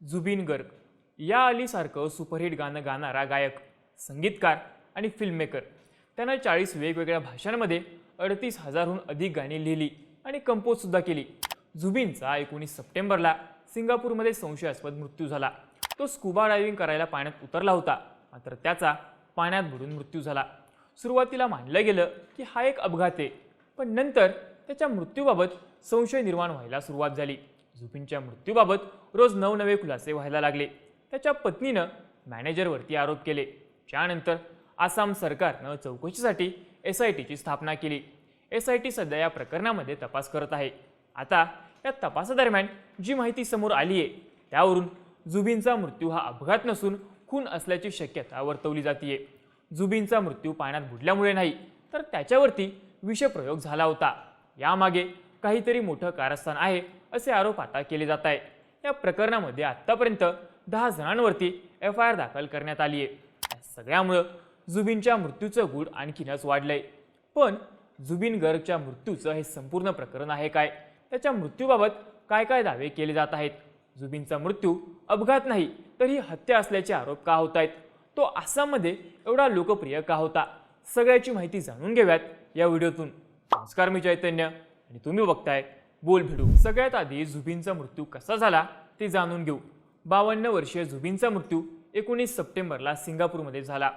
जुबिन गर्ग. या अलीसारखं सुपरहिट गाणं गाणारा गायक संगीतकार आणि फिल्ममेकर त्यानं चाळीस वेगवेगळ्या भाषांमध्ये अडतीस हजारहून अधिक गाणी लिहिली आणि कंपोजसुद्धा केली. जुबिनचा एकोणीस सप्टेंबरला सिंगापूरमध्ये संशयास्पद मृत्यू झाला. तो स्कुबा डायव्हिंग करायला पाण्यात उतरला होता मात्र त्याचा पाण्यात बुडून मृत्यू झाला. सुरुवातीला मानलं गेलं की हा एक अपघात आहे पण नंतर त्याच्या मृत्यूबाबत संशय निर्माण व्हायला सुरुवात झाली. जुबिनच्या मृत्यूबाबत रोज नवनवे खुलासे व्हायला लागले. त्याच्या पत्नीनं मॅनेजरवरती आरोप केले. त्यानंतर आसाम सरकारनं चौकशीसाठी एस आय टीची स्थापना केली. एस आय टी सध्या या प्रकरणामध्ये तपास करत आहे. आता या तपासादरम्यान जी माहिती समोर आली आहे त्यावरून जुबिनचा मृत्यू हा अपघात नसून खून असल्याची शक्यता वर्तवली जाते जुबिनचा मृत्यू पाण्यात बुडल्यामुळे नाही तर त्याच्यावरती विषप्रयोग झाला होता. यामागे काहीतरी मोठं कारस्थान आहे असे आरोप आता केले जात आहे या प्रकरणामध्ये आत्तापर्यंत दहा जणांवरती एफ आय आर दाखल करण्यात आली आहे. या सगळ्यामुळं जुबिनच्या मृत्यूचं गूढ आणखीनच वाढलंय. पण जुबिन गर्गच्या मृत्यूचं हे संपूर्ण प्रकरण आहे काय? त्याच्या मृत्यूबाबत काय काय दावे केले जात आहेत? जुबिनचा मृत्यू अपघात नाही तर ही हत्या असल्याचे आरोप का होत आहेत तो आसाममध्ये एवढा लोकप्रिय का होता? सगळ्याची माहिती जाणून घेऊयात या व्हिडिओतून. नमस्कार मी चैतन्य आणि तुम्ही बघताय बोल भिडू. सगळ्यात आधी झुबिनचा मृत्यू कसा झाला ते जाणून घेऊ. बावन्न वर्षीय झुबिनचा मृत्यू एकोणीस सप्टेंबरला सिंगापूरमध्ये झाला.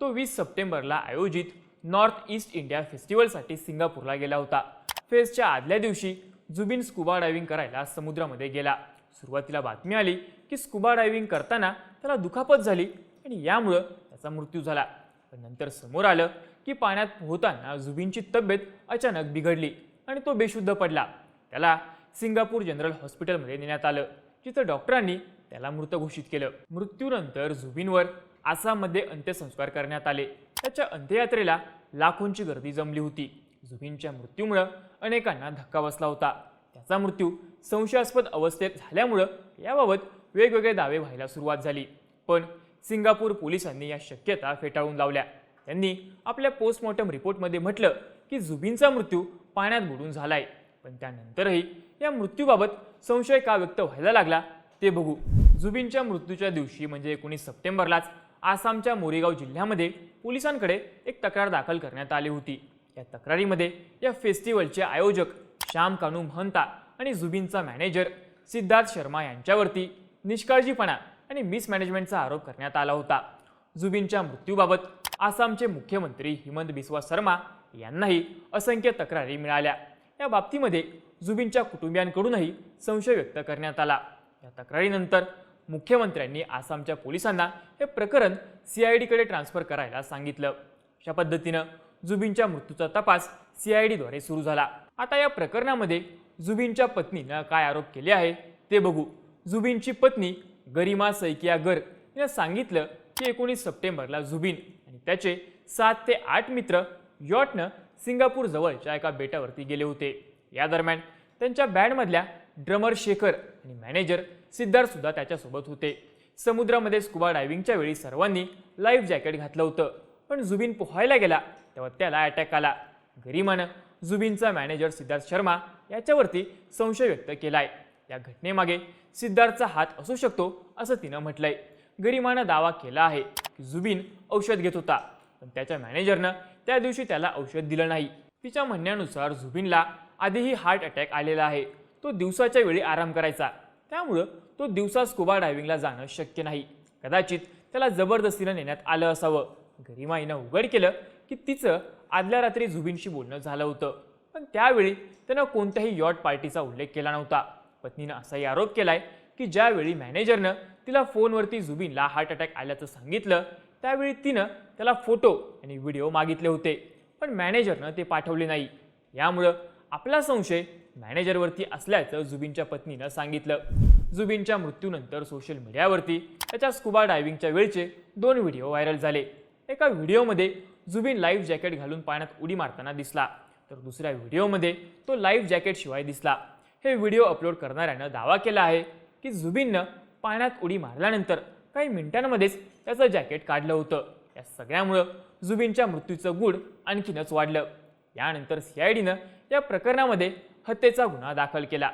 तो वीस सप्टेंबरला आयोजित नॉर्थ ईस्ट इंडिया फेस्टिवलसाठी सिंगापूरला गेला होता. फेस्टच्या आदल्या दिवशी जुबिन स्कुबा डायव्हिंग करायला समुद्रामध्ये गेला. सुरुवातीला बातमी आली की स्कुबा डायव्हिंग करताना त्याला दुखापत झाली आणि यामुळं त्याचा मृत्यू झाला. पण नंतर समोर आलं की पाण्यात पोहताना जुबिनची तब्येत अचानक बिघडली आणि तो बेशुद्ध पडला. त्याला सिंगापूर जनरल हॉस्पिटलमध्ये नेण्यात आलं. जिथं डॉक्टरांनी त्याला मृत घोषित केलं. मृत्यूनंतर झुबिनवर आसाममध्ये अंत्यसंस्कार करण्यात आले. त्याच्या अंत्ययात्रेला लाखोंची गर्दी जमली होती. झुबिनच्या मृत्यूमुळं अनेकांना धक्का बसला होता. त्याचा मृत्यू संशयास्पद अवस्थेत झाल्यामुळं याबाबत वेगवेगळे दावे व्हायला सुरुवात झाली. पण सिंगापूर पोलिसांनी या शक्यता फेटाळून लावल्या. त्यांनी आपल्या पोस्टमॉर्टम रिपोर्टमध्ये म्हटलं की झुबिनचा मृत्यू पाण्यात बुडून झालाय. पण त्यानंतरही या मृत्यूबाबत संशय का व्यक्त व्हायला लागला ते बघू. जुबिनच्या मृत्यूच्या दिवशी म्हणजे एकोणीस सप्टेंबरलाच आसामच्या मोरेगाव जिल्ह्यामध्ये पोलिसांकडे एक तक्रार दाखल करण्यात आली होती. या तक्रारीमध्ये या फेस्टिवलचे आयोजक श्याम कानू महंता आणि जुबिनचा मॅनेजर सिद्धार्थ शर्मा यांच्यावरती निष्काळजीपणा आणि मिसमॅनेजमेंटचा आरोप करण्यात आला होता. जुबिनच्या मृत्यूबाबत आसामचे मुख्यमंत्री हिमंत बिस्वा शर्मा यांनाही असंख्य तक्रारी मिळाल्या. या बाबतीमध्ये जुबिनच्या कुटुंबियांकडूनही संशय व्यक्त करण्यात आला. या तक्रारीनंतर मुख्यमंत्र्यांनी आसामच्या पोलिसांना हे प्रकरण सीआयडीकडे ट्रान्स्फर करायला सांगितलं. अशा पद्धतीनं जुबिनच्या मृत्यूचा तपास सीआयडीद्वारे सुरू झाला. आता या प्रकरणामध्ये जुबिनच्या पत्नीनं काय आरोप केले आहे ते बघू. जुबिनची पत्नी गरिमा सैकिया गर्ग हिनं सांगितलं की एकोणीस सप्टेंबरला जुबिन आणि त्याचे सात ते आठ मित्र यॉटनं सिंगापूर जवळच्या एका बेटावरती गेले होते. या दरम्यान त्यांच्या बँडमधल्या ड्रमर शेखर आणि मॅनेजर सिद्धार्थ सुद्धा त्याच्यासोबत होते. समुद्रामध्ये स्कुबा डायव्हिंगच्या वेळी सर्वांनी लाईफ जॅकेट घातलं होतं. पण जुबिन पोहायला गेला तेव्हा त्याला अटॅक आला. गरिमानं जुबिनचा मॅनेजर सिद्धार्थ शर्मा याच्यावरती संशय व्यक्त केलाय. या घटनेमागे सिद्धार्थचा हात असू शकतो असं तिनं म्हटलंय. गरिमानं दावा केला आहे की जुबिन औषध घेत होता. पण त्याच्या मॅनेजरनं त्या दिवशी त्याला औषध दिलं नाही. तिच्या म्हणण्यानुसार झुबिनला आधीही हार्ट अटॅक आलेला आहे. तो दिवसाच्या वेळी आराम करायचा. त्यामुळं तो दिवसा स्कुबा डायव्हिंगला जाणं शक्य नाही. कदाचित त्याला जबरदस्तीनं नेण्यात आलं असावं. गरिमाईनं उघड केलं की तिचं आदल्या रात्री झुबिनशी बोलणं झालं होतं. पण त्यावेळी त्यानं कोणत्याही यॉट पार्टीचा उल्लेख केला नव्हता. पत्नीनं असाही आरोप केलाय की ज्यावेळी मॅनेजरनं तिला फोनवरती झुबिनला हार्ट अटॅक आल्याचं सांगितलं त्यावेळी तिनं त्याला फोटो आणि व्हिडिओ मागितले होते पण मॅनेजरनं ते पाठवले नाही. यामुळं आपला संशय मॅनेजरवरती असल्याचं जुबिनच्या पत्नीनं सांगितलं. जुबिनच्या मृत्यूनंतर सोशल मीडियावरती त्याच्या स्कुबा डायव्हिंगच्या वेळचे दोन व्हिडिओ व्हायरल झाले. एका व्हिडिओमध्ये जुबिन लाईफ जॅकेट घालून पाण्यात उडी मारताना दिसला तर दुसऱ्या व्हिडिओमध्ये तो लाईफ जॅकेट शिवाय दिसला. हे व्हिडिओ अपलोड करणाऱ्यानं दावा केला आहे की जुबिननं पाण्यात उडी मारल्यानंतर काही मिनिटांमध्येच त्याचं जॅकेट काढलं होतं. या सगळ्यामुळं जुबिनच्या मृत्यूचं गूढ आणखीनच वाढलं. यानंतर सीआयडीनं या प्रकरणामध्ये हत्येचा गुन्हा दाखल केला.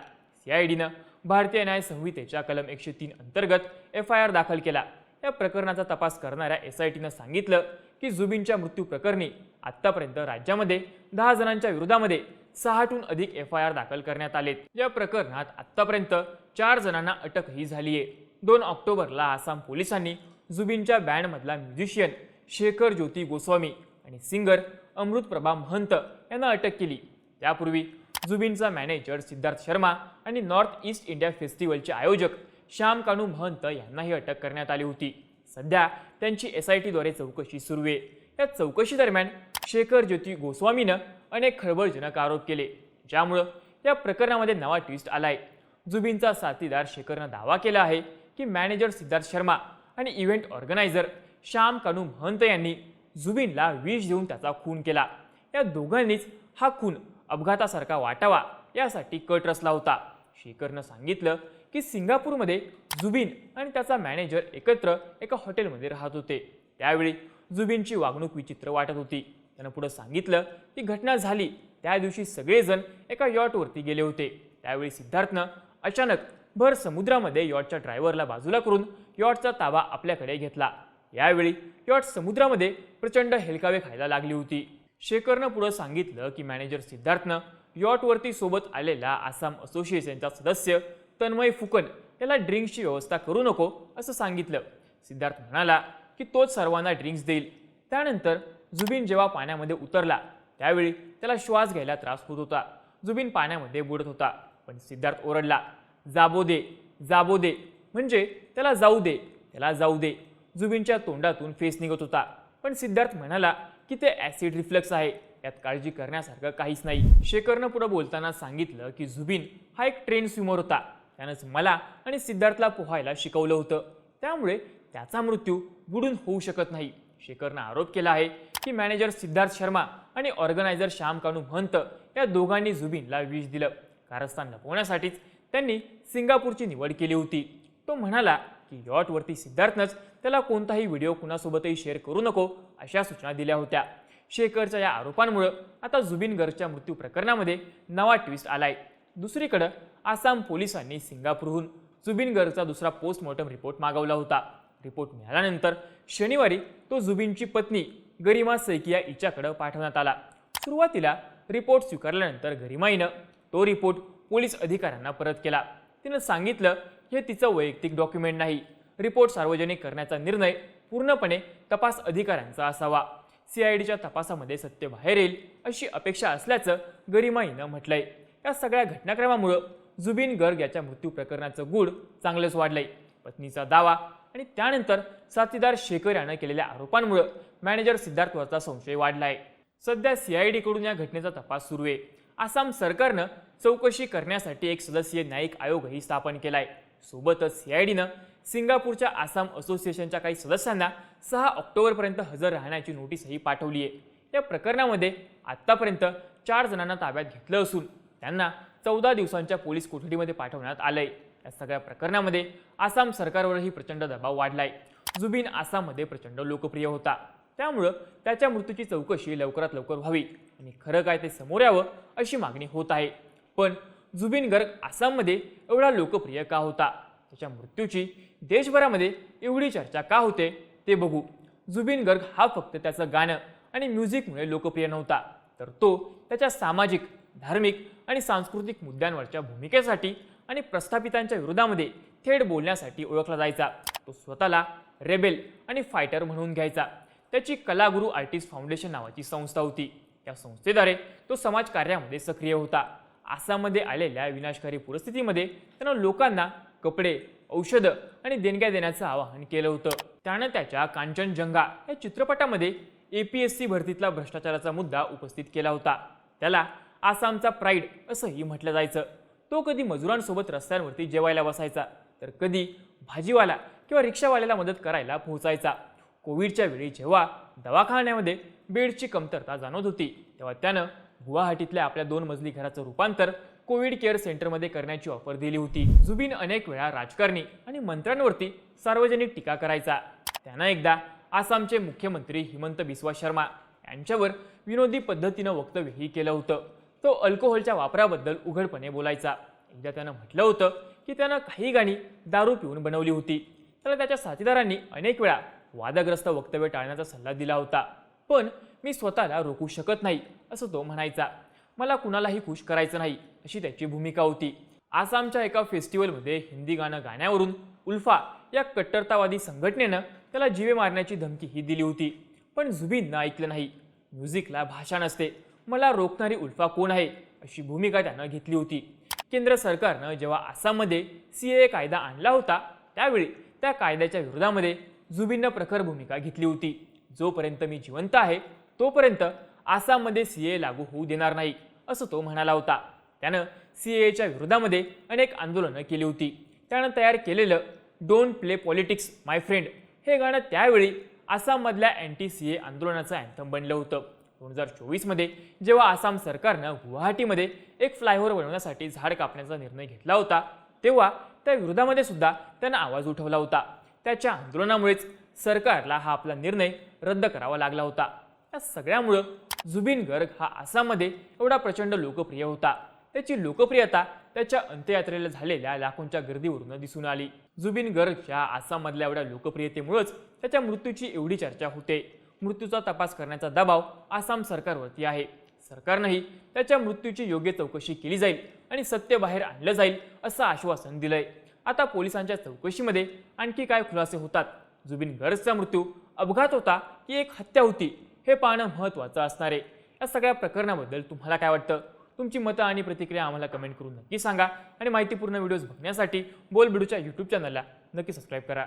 सीआयडीनं भारतीय न्याय संहितेच्या कलम एकशे तीन अंतर्गत एफ आय आर दाखल केला. या प्रकरणाचा तपास करणाऱ्या एस आय टीनं सांगितलं की जुबिनच्या मृत्यू प्रकरणी आत्तापर्यंत राज्यामध्ये दहा जणांच्या विरोधामध्ये सहाटून अधिक एफ आय आर दाखल करण्यात आलेत. या प्रकरणात आत्तापर्यंत चार जणांना अटकही झाली आहे दोन ऑक्टोबरला आसाम पोलिसांनी जुबिनच्या बँडमधला म्युझिशियन शेखर ज्योती गोस्वामी आणि सिंगर अमृतप्रभा महंत यांना अटक केली. त्यापूर्वी जुबिनचा मॅनेजर सिद्धार्थ शर्मा आणि नॉर्थ ईस्ट इंडिया फेस्टिवलचे आयोजक श्याम कानू महंत यांनाही अटक करण्यात आली होती. सध्या त्यांची एस आय टीद्वारे चौकशी सुरू आहे. या चौकशी दरम्यान शेखर ज्योती गोस्वामीनं अनेक खळबळजनक आरोप केले. ज्यामुळं या प्रकरणामध्ये नवा ट्विस्ट आलाय. जुबिनचा साथीदार शेखरनं दावा केला आहे की मॅनेजर सिद्धार्थ शर्मा आणि इव्हेंट ऑर्गनायझर श्याम कानू महंत यांनी जुबिनला विष देऊन त्याचा खून केला. या दोघांनीच हा खून अपघातासारखा वाटावा यासाठी कट रचला होता. शेखरनं सांगितलं की सिंगापूरमध्ये जुबिन आणि त्याचा मॅनेजर एकत्र एका हॉटेलमध्ये राहत होते. त्यावेळी जुबिनची वागणूक विचित्र वाटत होती. त्यानं पुढं सांगितलं की घटना झाली त्या दिवशी सगळेजण एका यॉटवरती गेले होते. त्यावेळी सिद्धार्थनं अचानक भर समुद्रामध्ये यॉटच्या ड्रायव्हरला बाजूला करून यॉटचा ताबा आपल्याकडे घेतला. यावेळी यॉट समुद्रामध्ये प्रचंड हेलकावे खायला लागली होती. शेखरनं पुढं सांगितलं की मॅनेजर सिद्धार्थनं यॉटवरती सोबत आलेला आसाम असोसिएशनचा सदस्य तन्मय फुकन याला ड्रिंक्सची व्यवस्था करू नको असं सांगितलं. सिद्धार्थ म्हणाला की तोच सर्वांना ड्रिंक्स देईल. त्यानंतर जुबिन जेव्हा पाण्यामध्ये उतरला त्यावेळी त्याला श्वास घ्यायला त्रास होत होता. जुबिन पाण्यामध्ये बुडत होता पण सिद्धार्थ ओरडला जाबो दे जाबो दे. म्हणजे त्याला जाऊ दे त्याला जाऊ दे. जुबिनच्या तोंडातून फेस निघत होता. पण सिद्धार्थ म्हणाला की ते ॲसिड रिफ्लेक्स आहे. यात काळजी करण्यासारखं काहीच नाही. शेखरनं पुढे बोलताना सांगितलं की जुबिन हा एक ट्रेन स्विमर होता. त्यानंच मला आणि सिद्धार्थला पोहायला शिकवलं होतं. त्यामुळे त्याचा मृत्यू बुडून होऊ शकत नाही. शेखरनं आरोप केला आहे की मॅनेजर सिद्धार्थ शर्मा आणि ऑर्गनायझर श्याम कानू महंत या दोघांनी जुबिनला विष दिलं. कारस्थान लपवण्यासाठीच त्यांनी सिंगापूरची निवड केली होती. तो म्हणाला की यॉटवरती सिद्धार्थनंच त्याला कोणताही व्हिडिओ कुणासोबतही शेअर करू नको अशा सूचना दिल्या होत्या. शेखरच्या या आरोपांमुळं आता जुबिन गर्गच्या मृत्यू प्रकरणामध्ये नवा ट्विस्ट आलाय. दुसरीकडं आसाम पोलिसांनी सिंगापूरहून जुबिन गर्गचा दुसरा पोस्टमॉर्टम रिपोर्ट मागवला होता. रिपोर्ट मिळाल्यानंतर शनिवारी तो जुबिनची पत्नी गरिमा सैकिया हिच्याकडं पाठवण्यात आला. सुरुवातीला रिपोर्ट स्वीकारल्यानंतर गरिमाईनं तो रिपोर्ट पोलीस अधिकाऱ्यांना परत केला. तिनं सांगितलं हे तिचं वैयक्तिक डॉक्युमेंट नाही. रिपोर्ट सार्वजनिक करण्याचा निर्णय पूर्णपणे तपास अधिकाऱ्यांचा असावा. सीआयडीच्या तपासामध्ये सत्य बाहेर येईल अशी अपेक्षा असल्याचं गरिमाईनं म्हटलंय. या सगळ्या घटनाक्रमामुळं जुबिन गर्ग याच्या मृत्यू प्रकरणाचं गूढ चांगलंच वाढलंय. पत्नीचा दावा आणि त्यानंतर साथीदार शेखर यानं केलेल्या आरोपांमुळं मॅनेजर सिद्धार्थवरचा संशय वाढलाय. सध्या सीआयडीकडून या घटनेचा तपास सुरू आहे. आसाम सरकारनं चौकशी करण्यासाठी एक सदस्यीय न्यायिक आयोगही स्थापन केला आहे सोबतच सीआयडीनं सिंगापूरच्या आसाम असोसिएशनच्या काही सदस्यांना सहा ऑक्टोबरपर्यंत हजर राहण्याची नोटीसही पाठवली आहे या प्रकरणामध्ये आत्तापर्यंत चार जणांना ताब्यात घेतलं असून त्यांना चौदा दिवसांच्या पोलीस कोठडीमध्ये पाठवण्यात आलंय. या सगळ्या प्रकरणामध्ये आसाम सरकारवरही प्रचंड दबाव वाढलाय. जुबिन आसाममध्ये प्रचंड लोकप्रिय होता. त्यामुळं त्याच्या मृत्यूची चौकशी लवकरात लवकर व्हावी आणि खरं काय ते समोर यावं अशी मागणी होत आहे. पण जुबिन गर्ग आसाममध्ये एवढा लोकप्रिय का होता? त्याच्या मृत्यूची देशभरामध्ये एवढी चर्चा का होते? ते बघू. जुबिन गर्ग हा फक्त त्याचं गाणं आणि म्युझिकमुळे लोकप्रिय नव्हता तर तो त्याच्या सामाजिक धार्मिक आणि सांस्कृतिक मुद्द्यांवरच्या भूमिकेसाठी आणि प्रस्थापितांच्या विरोधामध्ये थेट बोलण्यासाठी ओळखला जायचा. तो स्वतःला रेबेल आणि फायटर म्हणून घ्यायचा. त्याची कलागुरू आर्टिस्ट फाउंडेशन नावाची संस्था होती. या संस्थेद्वारे तो समाजकार्यामध्ये सक्रिय होता. आसाममध्ये आलेल्या विनाशकारी परिस्थितीमध्ये त्यानं लोकांना कपडे औषधं आणि देणग्या देण्याचं आवाहन केलं होतं. त्यानं त्याच्या कांचनजंगा या चित्रपटामध्ये ए पी एस सी भरतीतला भ्रष्टाचाराचा मुद्दा उपस्थित केला होता. त्याला आसामचा प्राईड असंही म्हटलं जायचं. तो कधी मजुरांसोबत रस्त्यांवरती जेवायला बसायचा तर कधी भाजीवाला किंवा रिक्षावाल्याला मदत करायला पोहोचायचा. कोविडच्या वेळी जेव्हा दवाखान्यामध्ये बेडची कमतरता जाणवत होती तेव्हा त्यानं गुवाहाटीतल्या आपल्या दोन मजली घराचं रूपांतर कोविड केअर सेंटरमध्ये करण्याची ऑफर दिली होती. जुबिन अनेक वेळा राजकारणी आणि मंत्र्यांवरती सार्वजनिक टीका करायचा. त्यांना एकदा आसामचे मुख्यमंत्री हिमंत बिस्वा शर्मा यांच्यावर विनोदी पद्धतीनं वक्तव्यही केलं होतं. तो अल्कोहोलच्या वापराबद्दल उघडपणे बोलायचा. एकदा त्यानं म्हटलं होतं की त्यानं काही गाणी दारू पिऊन बनवली होती. त्याला त्याच्या साथीदारांनी अनेक वेळा वादग्रस्त वक्तव्य टाळण्याचा सल्ला दिला होता. पण मी स्वतःला रोखू शकत नाही असं तो म्हणायचा. मला कुणालाही खुश करायचं नाही अशी त्याची भूमिका होती. आसामच्या एका फेस्टिवलमध्ये हिंदी गाणं गाण्यावरून उल्फा या कट्टरतावादी संघटनेनं त्याला जीवे मारण्याची धमकीही दिली होती. पण जुबीननं ऐकलं नाही. म्युझिकला भाषा नसते. मला रोखणारी उल्फा कोण आहे अशी भूमिका त्यानं घेतली होती. केंद्र सरकारनं जेव्हा आसाममध्ये सी ए कायदा आणला होता त्यावेळी त्या कायद्याच्या विरोधामध्ये जुबीननं प्रखर भूमिका घेतली होती. जोपर्यंत मी जिवंत आहे तोपर्यंत आसाममध्ये सी ए लागू होऊ देणार नाही असं तो म्हणाला होता. त्यानं सी एच्या विरोधामध्ये अनेक आंदोलनं केली होती. त्यानं तयार केलेलं don't play politics my friend हे गाणं त्यावेळी आसाममधल्या अँटी सी ए आंदोलनाचं अँथम बनलं होतं. दोन हजार चोवीसमध्ये जेव्हा आसाम सरकारनं गुवाहाटीमध्ये एक फ्लायओव्हर बनवण्यासाठी झाड कापण्याचा निर्णय घेतला होता तेव्हा त्या विरोधामध्ये सुद्धा त्यानं आवाज उठवला होता. त्याच्या आंदोलनामुळेच सरकारला हा आपला निर्णय रद्द करावा लागला होता. या सगळ्यामुळं जुबिन गर्ग हा आसाममध्ये एवढा प्रचंड लोकप्रिय होता. त्याची लोकप्रियता त्याच्या अंत्ययात्रेला झालेल्या लाखोंच्या गर्दीवरून दिसून आली. जुबिन गर्गच्या आसाममधल्या एवढ्या लोकप्रियतेमुळेच त्याच्या मृत्यूची एवढी चर्चा होते. मृत्यूचा तपास करण्याचा दबाव आसाम सरकारवरती आहे. सरकारनंही त्याच्या मृत्यूची योग्य चौकशी केली जाईल आणि सत्य बाहेर आणलं जाईल असं आश्वासन दिलंय. आता पोलिसांच्या चौकशीमध्ये आणखी काय खुलासे होतात? जुबिन गर्गचा मृत्यू अपघात होता की एक हत्या होती हे पाहणं महत्त्वाचं असणार आहे. या सगळ्या प्रकरणाबद्दल तुम्हाला काय वाटतं? तुमची मतं आणि प्रतिक्रिया आम्हाला कमेंट करून नक्की सांगा. आणि माहितीपूर्ण व्हिडिओज बघण्यासाठी बोल बिडूच्या यूट्यूब चॅनलला नक्की सबस्क्राईब करा.